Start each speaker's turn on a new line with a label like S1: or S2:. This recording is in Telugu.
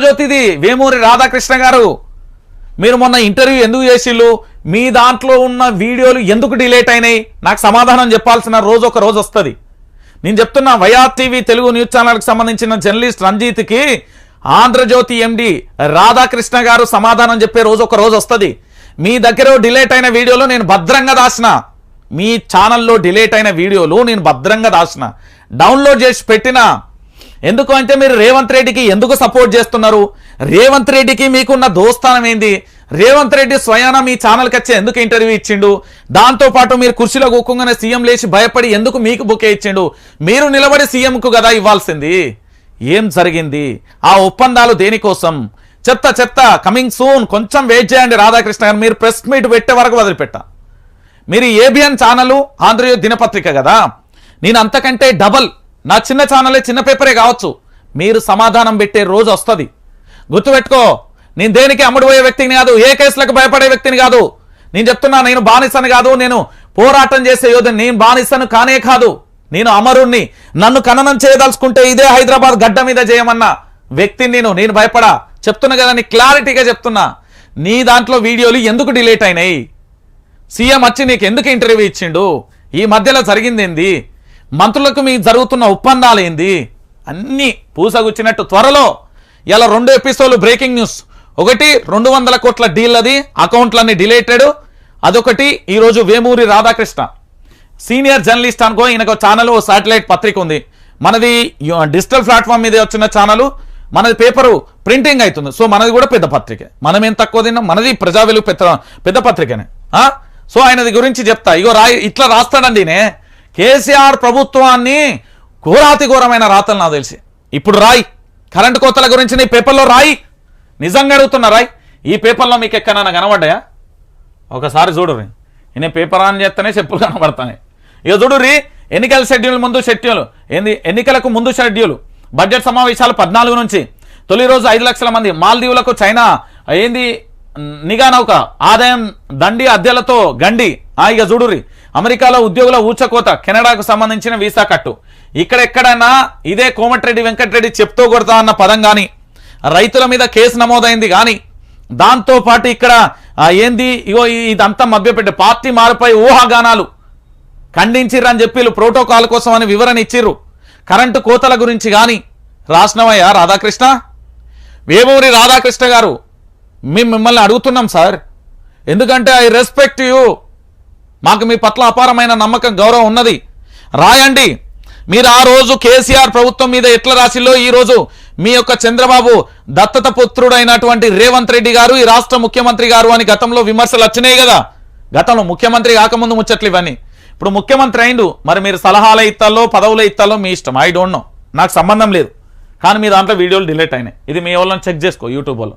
S1: ఆంధ్రజ్యోతిది వేమూరి రాధాకృష్ణ గారు. మీరు మొన్న ఇంటర్వ్యూ ఎందుకు చేసిళ్ళు? మీ దాంట్లో ఉన్న వీడియోలు ఎందుకు డిలేట్ అయినాయి? నాకు సమాధానం చెప్పాల్సిన రోజు ఒక రోజు వస్తుంది. నేను చెప్తున్నా వైఆర్ టీవీ తెలుగు న్యూస్ ఛానల్కి సంబంధించిన జర్నలిస్ట్ రంజిత్కి ఆంధ్రజ్యోతి ఎండి రాధాకృష్ణ గారు సమాధానం చెప్పే రోజు ఒక రోజు వస్తుంది. మీ దగ్గర డిలేట్ అయిన వీడియోలు నేను భద్రంగా దాచిన. మీ ఛానల్లో డిలేట్ అయిన వీడియోలు నేను భద్రంగా దాచిన. డౌన్లోడ్ చేసి పెట్టినా ఎందుకు అంటే మీరు రేవంత్ రెడ్డికి ఎందుకు సపోర్ట్ చేస్తున్నారు? రేవంత్ రెడ్డికి మీకున్న దోస్తానం ఏంది? రేవంత్ రెడ్డి స్వయాన మీ ఛానల్కి వచ్చి ఎందుకు ఇంటర్వ్యూ ఇచ్చిండు? దాంతో పాటు మీరు కుర్చీలో కూకుంగానే సీఎం లేచి భయపడి ఎందుకు మీకు బుకే ఇచ్చిండు? మీరు నిలబడి సీఎంకు కదా ఇవ్వాల్సింది. ఏం జరిగింది? ఆ ఒప్పందాలు దేనికోసం? చెత్త చెత్త కమింగ్ సూన్ కొంచెం వెయిట్ చేయండి రాధాకృష్ణ గారు. మీరు ప్రెస్ మీట్ పెట్టే వరకు వదిలిపెట్టా. మీరు ఏబిఎన్ ఛానల్ ఆంధ్రజ్యోతి దినపత్రిక కదా? నేను అంతకంటే డబల్ నా చిన్న ఛానలే చిన్న పేపరే కావచ్చు. మీరు సమాధానం పెట్టే రోజు వస్తుంది. గుర్తుపెట్టుకో నేను దేనికి అమ్ముడుపోయే వ్యక్తిని కాదు ఏ కేసులకు భయపడే వ్యక్తిని కాదు. నేను చెప్తున్నా నేను బానిసను కాదు నేను పోరాటం చేసే యోధుని నేను బానిసను కానే కాదు. నేను అమరుణ్ణి నన్ను ఖననం చేయదలుచుకుంటే ఇదే హైదరాబాద్ గడ్డ మీద చేయమన్న వ్యక్తిని నేను నేను భయపడా. చెప్తున్నా కదా నీ క్లారిటీగా చెప్తున్నా. నీ దాంట్లో వీడియోలు ఎందుకు డిలేట్ అయినాయి? సీఎం వచ్చి నీకు ఎందుకు ఇంటర్వ్యూ ఇచ్చిండు? ఈ మధ్యలో జరిగింది ఏంది మంత్రులకు మీ జరుగుతున్న ఒప్పందాలు ఏంది? అన్నీ పూసగుచ్చినట్టు త్వరలో. ఇలా రెండు ఎపిసోడ్లు బ్రేకింగ్ న్యూస్. ఒకటి రెండు వందల కోట్ల డీల్ అది అకౌంట్లన్నీ డిలేటెడ్. అదొకటి ఈరోజు వేమూరి రాధాకృష్ణ. సీనియర్ జర్నలిస్ట్ అనుకో ఈయనకు ఛానల్ శాటిలైట్ పత్రిక ఉంది. మనది డిజిటల్ ప్లాట్ఫామ్ మీద వచ్చిన ఛానల్. మనది పేపరు ప్రింటింగ్ అవుతుంది సో మనది కూడా పెద్ద పత్రిక. మనం ఏం తక్కువ తిన్నాం? మనది ప్రజా వెలుగు పెద్ద పెద్ద పత్రికనే. సో ఆయనది గురించి చెప్తా. ఇగో రాయి ఇట్లా రాస్తాడండి ఈయన. కేసీఆర్ ప్రభుత్వాన్ని ఘోరాతి ఘోరమైన రాతలు నాకు తెలిసి. ఇప్పుడు రాయి. కరెంటు కోతల గురించి నీ పేపర్లో రాయి. నిజంగా అడుగుతున్నా రాయి. ఈ పేపర్లో మీకు ఎక్కడన్నా కనబడ్డాయా? ఒకసారి చూడుర్రి నేను పేపర్ ఆన్ చేస్తేనే చెప్పులు కనబడతాయి. ఇక చూడుర్రి ఎన్నికల షెడ్యూల్ ముందు షెడ్యూల్. ఏంది? ఎన్నికలకు ముందు షెడ్యూల్. బడ్జెట్ సమావేశాలు పద్నాలుగు నుంచి. తొలి రోజు ఐదు లక్షల మంది. మాల్దీవులకు చైనా. ఏంది? నిఘా నౌక. ఆదాయం దండి అద్దెలతో గండి. ఇక చూడుర్రి. అమెరికాలో ఉద్యోగుల ఊచకోత కెనడాకు సంబంధించిన వీసా కట్టు. ఇక్కడెక్కడైనా ఇదే కోమటిరెడ్డి వెంకటరెడ్డి చెప్తూ కొడతా అన్న పదం కానీ రైతుల మీద కేసు నమోదైంది కానీ దాంతోపాటు ఇక్కడ ఏంది ఇగో ఇదంతా మభ్యపెట్టే పార్టీ మారిపోయి ఊహాగానాలు. ఖండించిర్రని చెప్పి వీళ్ళు ప్రోటోకాల్ కోసం అని వివరణ ఇచ్చిర్రు. కరెంటు కోతల గురించి కానీ రాసినవయ్యా రాధాకృష్ణ? వేమూరి రాధాకృష్ణ గారు మేము మిమ్మల్ని అడుగుతున్నాం సార్. ఎందుకంటే ఐ రెస్పెక్ట్ యూ. మాకు మీ పట్ల అపారమైన నమ్మకం గౌరవం ఉన్నది. రాయండి. మీరు ఆ రోజు కేసీఆర్ ప్రభుత్వం మీద ఎట్ల రాసిల్లో? ఈరోజు మీ యొక్క చంద్రబాబు దత్తత పుత్రుడైనటువంటి రేవంత్ రెడ్డి గారు ఈ రాష్ట్ర ముఖ్యమంత్రి గారు అని గతంలో విమర్శలు వచ్చినాయి కదా. గతంలో ముఖ్యమంత్రి కాకముందు ముచ్చట్లు ఇవన్నీ. ఇప్పుడు ముఖ్యమంత్రి అయిండు. మరి మీరు సలహాలు ఇస్తాలో పదవులు ఇస్తాలో మీ ఇష్టం? ఐ డోంట్ నో నాకు సంబంధం లేదు. కానీ మీ దాంట్లో వీడియోలు డిలీట్ అయినాయి. ఇది మీ వాళ్ళని చెక్ చేసుకో యూట్యూబ్ వాళ్ళు